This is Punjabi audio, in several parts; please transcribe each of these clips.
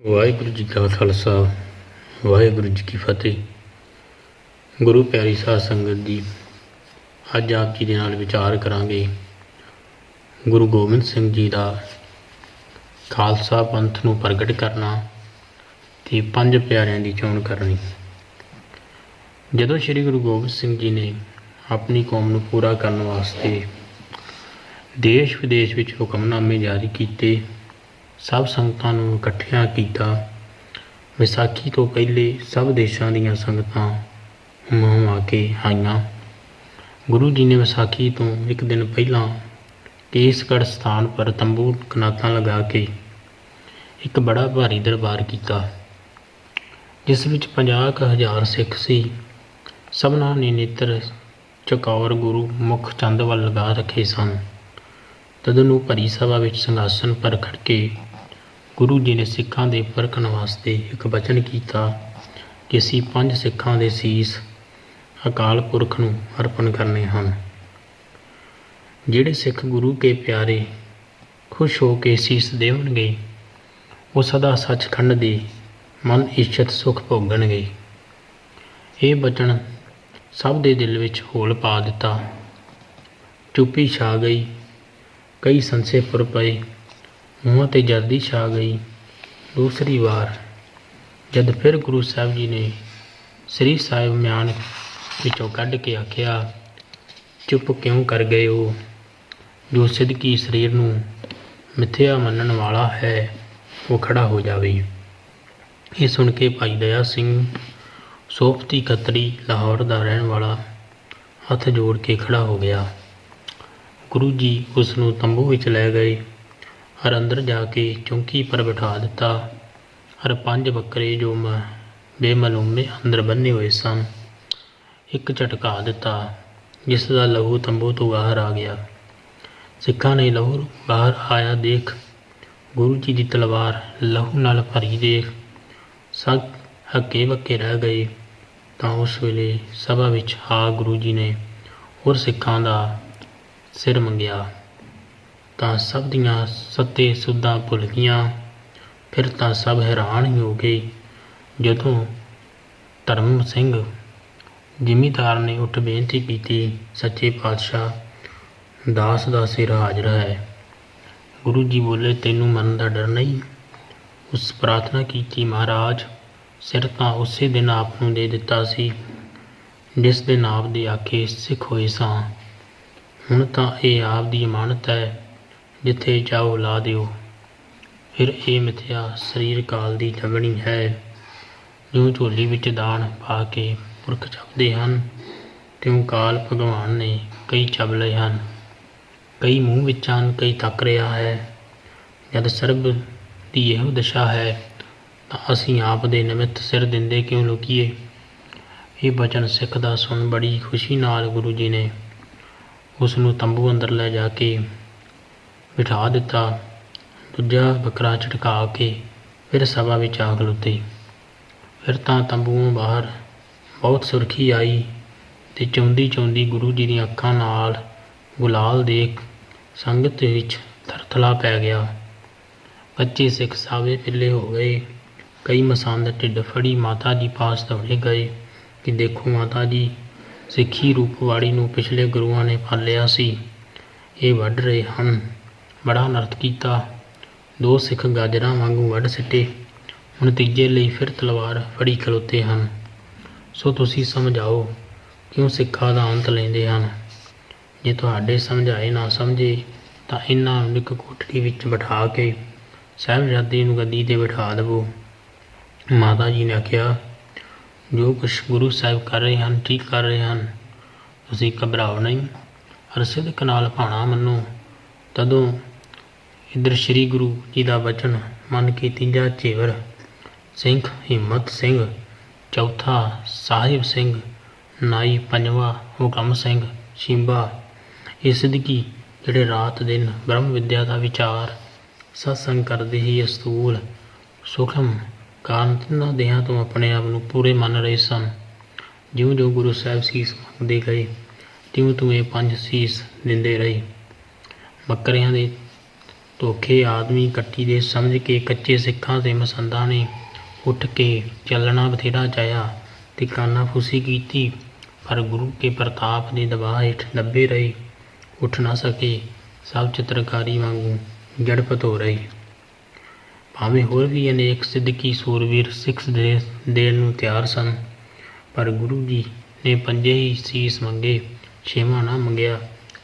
ਵਾਹਿਗੁਰੂ ਜੀ ਕਾ ਖਾਲਸਾ, ਵਾਹਿਗੁਰੂ ਜੀ ਕੀ ਫਤਿਹ। ਗੁਰੂ ਪਿਆਰੀ ਸਾਧ ਸੰਗਤ ਜੀ, ਅੱਜ ਆਪ ਜੀ ਦੇ ਨਾਲ ਵਿਚਾਰ ਕਰਾਂਗੇ ਗੁਰੂ ਗੋਬਿੰਦ ਸਿੰਘ ਜੀ ਦਾ ਖਾਲਸਾ ਪੰਥ ਨੂੰ ਪ੍ਰਗਟ ਕਰਨਾ ਤੇ ਪੰਜ ਪਿਆਰਿਆਂ ਦੀ ਚੋਣ ਕਰਨੀ। ਜਦੋਂ ਸ੍ਰੀ ਗੁਰੂ ਗੋਬਿੰਦ ਸਿੰਘ ਜੀ ਨੇ ਆਪਣੀ ਕੌਮ ਨੂੰ ਪੂਰਾ ਕਰਨ ਵਾਸਤੇ ਦੇਸ਼ ਵਿਦੇਸ਼ ਵਿੱਚ ਹੁਕਮਨਾਮੇ ਜਾਰੀ ਕੀਤੇ ਸਭ ਸੰਗਤਾਂ ਨੂੰ ਇਕੱਠਿਆਂ ਕੀਤਾ। ਵਿਸਾਖੀ ਤੋਂ ਪਹਿਲੇ ਸਭ ਦੇਸ਼ਾਂ ਦੀਆਂ ਸੰਗਤਾਂ ਹੁਮਾਂ ਆ ਕੇ ਆਈਆਂ। ਗੁਰੂ ਜੀ ਨੇ ਵਿਸਾਖੀ ਤੋਂ ਇੱਕ ਦਿਨ ਪਹਿਲਾਂ ਕੇਸਗੜ੍ਹ ਸਥਾਨ ਪਰ ਤੰਬੂ ਕਨਾਤਾਂ ਲਗਾ ਕੇ ਇੱਕ ਬੜਾ ਭਾਰੀ ਦਰਬਾਰ ਕੀਤਾ, ਜਿਸ ਵਿੱਚ 50000 ਸਿੱਖ ਸੀ। ਸਭਨਾਂ ਨੇ ਨੇਤਰ ਚਕੌਰ ਗੁਰੂ ਮੁਖ ਚੰਦ ਵੱਲ ਲਗਾ ਰੱਖੇ ਸਨ। ਤਦ ਨੂੰ ਭਰੀ ਸਭਾ ਵਿੱਚ ਸੰਘਾਸਨ ਪਰ ਖੜ ਕੇ ਗੁਰੂ ਜੀ ਨੇ ਸਿੱਖਾਂ ਦੇ ਪਰਖਣ ਵਾਸਤੇ ਇੱਕ ਬਚਨ ਕੀਤਾ ਕਿ ਅਸੀਂ ਪੰਜ ਸਿੱਖਾਂ ਦੇ ਸੀਸ ਅਕਾਲ ਪੁਰਖ ਨੂੰ ਅਰਪਣ ਕਰਨੇ ਹਨ। ਜਿਹੜੇ ਸਿੱਖ ਗੁਰੂ ਕੇ ਪਿਆਰੇ ਖੁਸ਼ ਹੋ ਕੇ ਸੀਸ ਦੇਵਣਗੇ, ਉਹ ਸਦਾ ਸੱਚਖੰਡ ਦੀ ਮਨ ਇੱਛਤ ਸੁਖ ਭੋਗਣਗੇ। ਇਹ ਬਚਨ ਸਭ ਦੇ ਦਿਲ ਵਿੱਚ ਹੋਲ ਪਾ ਦਿੱਤਾ। ਚੁੱਪੀ ਛਾ ਗਈ, ਕਈ ਸੰਸੇ ਫੁਰ ਪਏ। ਮੂੰਹਾਂ ਤੇ ਜਲਦੀ ਛਾ ਗਈ। ਦੂਸਰੀ ਵਾਰ ਜਦ ਫਿਰ ਗੁਰੂ ਸਾਹਿਬ ਜੀ ਨੇ ਸ੍ਰੀ ਸਾਹਿਬ ਮਿਆਨ ਵਿੱਚੋਂ ਕੱਢ ਕੇ ਆਖਿਆ, ਚੁੱਪ ਕਿਉਂ ਕਰ ਗਏ ਹੋ? ਜੋ ਸਿੱਧਕੀ ਸਰੀਰ ਨੂੰ ਮਿੱਥਿਆ ਮੰਨਣ ਵਾਲਾ ਹੈ, ਉਹ ਖੜਾ ਹੋ ਜਾਵੇ। ਇਹ ਸੁਣ ਕੇ ਭਾਈ ਦਇਆ ਸਿੰਘ ਸੋਫਤੀ ਖੱਤਰੀ ਲਾਹੌਰ ਦਾ ਰਹਿਣ ਵਾਲਾ ਹੱਥ ਜੋੜ ਕੇ ਖੜਾ ਹੋ ਗਿਆ। ਗੁਰੂ ਜੀ ਉਸ ਨੂੰ ਤੰਬੂ ਵਿੱਚ ਲੈ ਗਏ। ਹਰ ਅੰਦਰ ਜਾ ਕੇ ਚੌਂਕੀ ਪਰ ਬਿਠਾ ਦਿੱਤਾ। ਹਰ ਪੰਜ ਬੱਕਰੇ ਜੋ ਮ, ਬੇਮਲੂਮੇ ਅੰਦਰ ਬੰਨੇ ਹੋਏ ਸਨ, ਇੱਕ ਝਟਕਾ ਦਿੱਤਾ, ਜਿਸ ਦਾ ਲਹੂ ਤੰਬੂ ਤੋਂ ਬਾਹਰ ਆ ਗਿਆ। ਸਿੱਖਾਂ ਨੇ ਲਹੂ ਬਾਹਰ ਆਇਆ ਦੇਖ, ਗੁਰੂ ਜੀ ਦੀ ਤਲਵਾਰ ਲਹੂ ਨਾਲ ਭਰੀ ਦੇਖ, ਸਭ ਹੱਕੇ ਬੱਕੇ ਰਹਿ ਗਏ। ਤਾਂ ਉਸ ਵੇਲੇ ਸਭਾ ਵਿੱਚ ਆ ਗੁਰੂ ਜੀ ਨੇ ਹੋਰ ਸਿੱਖਾਂ ਦਾ ਸਿਰ ਮੰਗਿਆ। ਤਾਂ ਸਭ ਦੀਆਂ ਸੱਤੇ ਸੁੱਧਾਂ ਭੁੱਲ ਗਈਆਂ। ਫਿਰ ਤਾਂ ਸਭ ਹੈਰਾਨ ਹੀ ਹੋ ਗਏ। ਜਦੋਂ ਧਰਮ ਸਿੰਘ ਜ਼ਿਮੀਦਾਰ ਨੇ ਉੱਠ ਬੇਨਤੀ ਕੀਤੀ, ਸੱਚੇ ਪਾਤਸ਼ਾਹ, ਦਾਸ ਦਾ ਸਿਰ ਹਾਜ਼ਰ ਹੈ। ਗੁਰੂ ਜੀ ਬੋਲੇ, ਤੈਨੂੰ ਮਰਨ ਦਾ ਡਰ ਨਹੀਂ। ਉਸ ਪ੍ਰਾਰਥਨਾ ਕੀਤੀ, ਮਹਾਰਾਜ, ਸਿਰ ਤਾਂ ਉਸੇ ਦਿਨ ਆਪ ਨੂੰ ਦੇ ਦਿੱਤਾ ਸੀ, ਜਿਸ ਦਿਨ ਆਪ ਦੇ ਆਖੇ ਸਿੱਖ ਹੋਏ ਸਾਂ। ਹੁਣ ਤਾਂ ਇਹ ਆਪ ਦੀ ਇਮਾਨਤ ਹੈ। ਜਿੱਥੇ ਜਾਓ ਲਾ ਦਿਓ। ਫਿਰ ਇਹ ਮਿਥਿਆ ਸਰੀਰ ਕਾਲ ਦੀ ਜਗਣੀ ਹੈ। ਜੋ ਝੋਲੀ ਵਿੱਚ ਦਾਨ ਪਾ ਕੇ ਪੁਰਖ ਛਪਦੇ ਹਨ, ਤਿਉਂ ਕਾਲ ਭਗਵਾਨ ਨੇ ਕਈ ਚੱਬ ਲਏ ਹਨ। ਕਈ ਮੂੰਹ ਵਿੱਚ ਹਨ ਕਈ ਤੱਕ ਰਿਹਾ ਹੈ। ਜਦ ਸਰਬ ਦੀ ਇਹੋ ਦਸ਼ਾ ਹੈ, ਤਾਂ ਅਸੀਂ ਆਪ ਦੇ ਨਿਮਿਤ ਸਿਰ ਦਿੰਦੇ ਕਿਉਂ ਲੁਕੀਏ? ਇਹ ਬਚਨ ਸਿੱਖ ਦਾ ਸੁਣ ਬੜੀ ਖੁਸ਼ੀ ਨਾਲ ਗੁਰੂ ਜੀ ਨੇ। ਉਸ ਨੂੰ ਤੰਬੂ ਅੰਦਰ ਲੈ ਜਾ ਕੇ ਬਿਠਾ ਦਿੱਤਾ। ਦੂਜਾ ਬੱਕਰਾ ਝਟਕਾ ਕੇ ਫਿਰ ਸਭਾ ਵਿੱਚ ਆ ਖਲੋਤੇ ਫਿਰ ਤਾਂ ਤੰਬੂਆਂ ਬਾਹਰ ਬਹੁਤ ਸੁਰਖੀ ਆਈ ਤੇ ਚੌਂਦੀ ਚੌਂਦੀ ਗੁਰੂ ਜੀ ਦੀਆਂ ਅੱਖਾਂ ਨਾਲ ਗੁਲਾਲ ਦੇਖ ਸੰਗਤ ਵਿੱਚ ਥਰਥਲਾ ਪੈ ਗਿਆ। ਕੱਚੇ ਸਿੱਖ ਸਾਵੇ ਪਿੱਲੇ ਹੋ ਗਏ। ਕਈ ਮਸੰਦ ਢਿੱਡ ਫੜੀ ਮਾਤਾ ਜੀ ਪਾਸ ਦੌੜੇ ਗਏ ਕਿ ਦੇਖੋ ਮਾਤਾ ਜੀ, ਸਿੱਖੀ ਰੂਪ ਵਾਲੀ ਨੂੰ ਪਿਛਲੇ ਗੁਰੂਆਂ ਨੇ ਪਾਲਿਆ ਸੀ। ਇਹ ਵੱਢ ਰਹੇ ਹਨ। ਬੜਾ ਨਰਤ ਕੀਤਾ। ਦੋ ਸਿੱਖ ਗਾਜਰਾਂ ਵਾਂਗੂ ਵੱਢ ਸਿੱਟੇ। ਹੁਣ ਤੀਜੇ ਲਈ ਫਿਰ ਤਲਵਾਰ ਫੜੀ ਖਲੋਤੇ ਹਨ। ਸੋ ਤੁਸੀਂ ਸਮਝਾਓ, ਕਿਉਂ ਸਿੱਖਾਂ ਦਾ ਅੰਤ ਲੈਂਦੇ ਹਨ? ਜੇ ਤੁਹਾਡੇ ਸਮਝਾਏ ਨਾ ਸਮਝੇ, ਤਾਂ ਇਹਨਾਂ ਨੂੰ ਇੱਕ ਕੋਠੜੀ ਵਿੱਚ ਬਿਠਾ ਕੇ ਸਾਹਿਬਜ਼ਾਦੇ ਨੂੰ ਗੱਦੀ ਤੇ ਬਿਠਾ ਦੇਵੋ। ਮਾਤਾ ਜੀ ਨੇ ਆਖਿਆ, ਜੋ ਕੁਛ ਗੁਰੂ ਸਾਹਿਬ ਕਰ ਰਹੇ ਹਨ, ਠੀਕ ਕਰ ਰਹੇ ਹਨ। ਤੁਸੀਂ ਘਬਰਾਓ ਨਹੀਂ ਹਰ ਕਨਾਲ ਭਾਣਾ ਮੰਨੋ, ਤਦੋਂ ਇਧਰ ਸ੍ਰੀ ਗੁਰੂ ਜੀ ਦਾ ਬਚਨ ਮੰਨ ਕੇ ਤੀਜਾ ਚੇਵਰ ਸਿੰਘ ਹਿੰਮਤ ਸਿੰਘ, ਚੌਥਾ ਸਾਹਿਬ ਸਿੰਘ, ਨਾਈ ਪੰਜਵਾ ਹੁਕਮ ਸਿੰਘ, ਸ਼ਿੰਬਾ, ਇਹ ਸਿੱਧਕੀ ਜਿਹੜੇ ਰਾਤ ਦਿਨ ਬ੍ਰਹਮ ਵਿਦਿਆ ਦਾ ਵਿਚਾਰ, ਸਤਸੰਗ ਕਰਦੇ ਹੀ ਅਸਤੂਲ ਸੁਖਮ ਕਾਰਨ ਤਿੰਨਾਂ ਦੇਹਾਂ ਤੋਂ ਆਪਣੇ ਆਪ ਨੂੰ ਪੂਰੇ ਮੰਨ ਰਹੇ ਸਨ। ਜਿਉਂ ਜਿਉਂ ਗੁਰੂ ਸਾਹਿਬ ਸੀਸ ਮੰਗਦੇ ਗਏ, ਤਿਉਂ ਤਿਉਂ ਇਹ ਪੰਜ ਸੀਸ ਦਿੰਦੇ ਰਹੇ। ਬੱਕਰਿਆਂ ਦੇ ਧੋਖੇ ਆਦਮੀ ਕੱਟੀ ਦੇ ਸਮਝ ਕੇ ਕੱਚੇ ਸਿੱਖਾਂ ਤੇ ਮਸੰਦਾਂ ਨੇ ਉੱਠ ਕੇ ਚੱਲਣਾ ਬਥੇਰਾ ਚਾਹਿਆ ਤੇ ਕਾਨਾਫੂਸੀ ਕੀਤੀ, ਪਰ ਗੁਰੂ ਕੇ ਪ੍ਰਤਾਪ ਦੇ ਦਬਾਅ ਹੇਠ ਦੱਬੇ ਰਹੇ, ਉੱਠ ਨਾ ਸਕੇ ਸਭ ਚਿੱਤਰਕਾਰੀ ਵਾਂਗੂ ਜੜਪਤ ਹੋ ਰਹੇ। ਭਾਵੇਂ ਹੋਰ ਵੀ ਅਨੇਕ ਸਿੱਧਕੀ ਸੂਰਵੀਰ ਸਿੱਖ ਦੇ ਦੇਣ ਨੂੰ ਤਿਆਰ ਸਨ, ਪਰ ਗੁਰੂ ਜੀ ਨੇ ਪੰਜੇ ਹੀ ਸੀਸ ਮੰਗੇ, ਛੇਵਾਂ ਨਾ ਮੰਗਿਆ,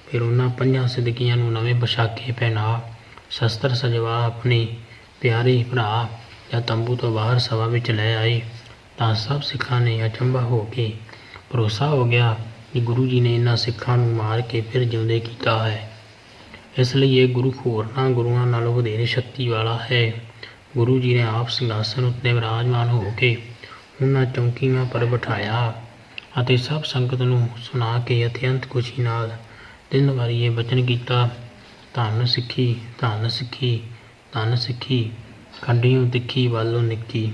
ਫਿਰ ਉਹਨਾਂ ਪੰਜਾਂ ਸਿੱਧਕੀਆਂ ਨੂੰ ਨਵੇਂ ਪੋਸ਼ਾਕੇ ਪਹਿਨਾ ਸ਼ਸਤਰ ਸਜਵਾ ਆਪਣੇ ਪਿਆਰੇ ਭਰਾ ਜਾਂ ਤੰਬੂ ਤੋਂ ਬਾਹਰ ਸਭਾ ਵਿੱਚ ਲੈ ਆਏ ਤਾਂ ਸਭ ਸਿੱਖਾਂ ਨੇ ਅਚੰਭਾ ਹੋ ਕੇ ਭਰੋਸਾ ਹੋ ਗਿਆ ਕਿ ਗੁਰੂ ਜੀ ਨੇ ਇਹਨਾਂ ਸਿੱਖਾਂ ਨੂੰ ਮਾਰ ਕੇ ਫਿਰ ਜਿਉਂਦੇ ਕੀਤਾ ਹੈ। ਇਸ ਲਈ ਇਹ ਗੁਰੂ ਹੋਰਨਾਂ ਗੁਰੂਆਂ ਨਾਲੋਂ ਵਧੇਰੇ ਸ਼ਕਤੀ ਵਾਲਾ ਹੈ। ਗੁਰੂ ਜੀ ਨੇ ਆਪ ਸਿੰਘਾਸਨ ਉੱਤੇ ਵਿਰਾਜਮਾਨ ਹੋ ਕੇ ਉਹਨਾਂ ਚੌਂਕੀਆਂ ਪਰ ਬਿਠਾਇਆ ਅਤੇ ਸਭ ਸੰਗਤ ਨੂੰ ਸੁਣਾ ਕੇ ਅਤਿਅੰਤ ਖੁਸ਼ੀ ਨਾਲ ਤਿੰਨ ਵਾਰੀ ਇਹ ਬਚਨ ਕੀਤਾ ਧੰਨ ਸਿੱਖੀ ਧੰਨ ਸਿੱਖੀ ਧੰਨ ਸਿੱਖੀ, ਖੰਡਿਓ ਤਿੱਖੀ, ਵੱਲੋਂ ਨਿੱਕੀ।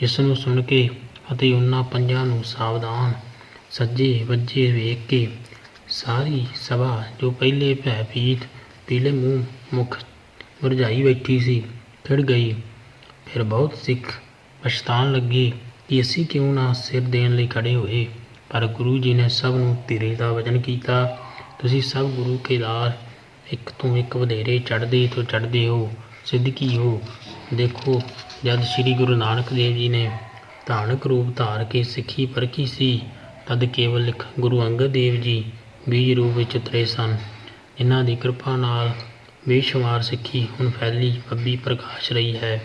ਜਿਸ ਨੂੰ ਸੁਣ ਕੇ ਅਤੇ ਉਹਨਾਂ ਪੰਜਾਂ ਨੂੰ ਸਾਵਧਾਨ, ਸੱਜੇ ਵੱਜੇ ਵੇਖ ਕੇ ਸਾਰੀ ਸਭਾ ਜੋ ਪਹਿਲੇ ਭੈ ਭੀਤ ਪੀਲੇ ਮੂੰਹ, ਮੁਖ ਮੁਰਝਾਈ ਬੈਠੀ ਸੀ, ਖਿੜ ਗਈ। ਫਿਰ ਬਹੁਤ ਸਿੱਖ ਪਛਤਾਣ ਲੱਗੇ ਕਿ ਅਸੀਂ ਕਿਉਂ ਨਾ ਸਿਰ ਦੇਣ ਲਈ ਖੜੇ ਹੋਏ। ਪਰ ਗੁਰੂ ਜੀ ਨੇ ਸਭ ਨੂੰ ਧੀਰੇ ਦਾ ਵਚਨ ਕੀਤਾ। ਤੁਸੀਂ ਸਭ ਗੁਰੂ ਕੇ ਲਾਲ ਇੱਕ ਤੋਂ ਇੱਕ ਵਧੇਰੇ ਚੜ੍ਹਦੇ ਤੋਂ ਚੜ੍ਹਦੇ ਹੋ, ਸਿੱਧਕੀ ਹੋ। ਦੇਖੋ, ਜਦ ਸ੍ਰੀ ਗੁਰੂ ਨਾਨਕ ਦੇਵ ਜੀ ਨੇ ਧਾਰਨਕ ਰੂਪ ਧਾਰ ਕੇ ਸਿੱਖੀ ਪਰਖੀ ਸੀ, ਤਦ ਕੇਵਲ ਇੱਕ ਗੁਰੂ ਅੰਗਦ ਦੇਵ ਜੀ ਬੀਜ ਰੂਪ ਵਿੱਚ ਉਤਰੇ ਸਨ। ਇਹਨਾਂ ਦੀ ਕਿਰਪਾ ਨਾਲ ਬੇਸ਼ੁਮਾਰ ਸਿੱਖੀ ਹੁਣ ਫੈਲੀ ਫੱਬੀ ਪ੍ਰਕਾਸ਼ ਰਹੀ ਹੈ।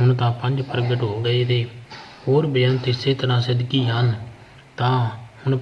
ਹੁਣ ਤਾਂ ਪੰਜ ਪ੍ਰਗਟ ਹੋ ਗਏ ਦੇ ਹੋਰ ਬੇਅੰਤ ਇਸੇ ਤਰ੍ਹਾਂ ਸਿੱਧਕੀ ਹਨ। ਤਾਂ ਹੁਣ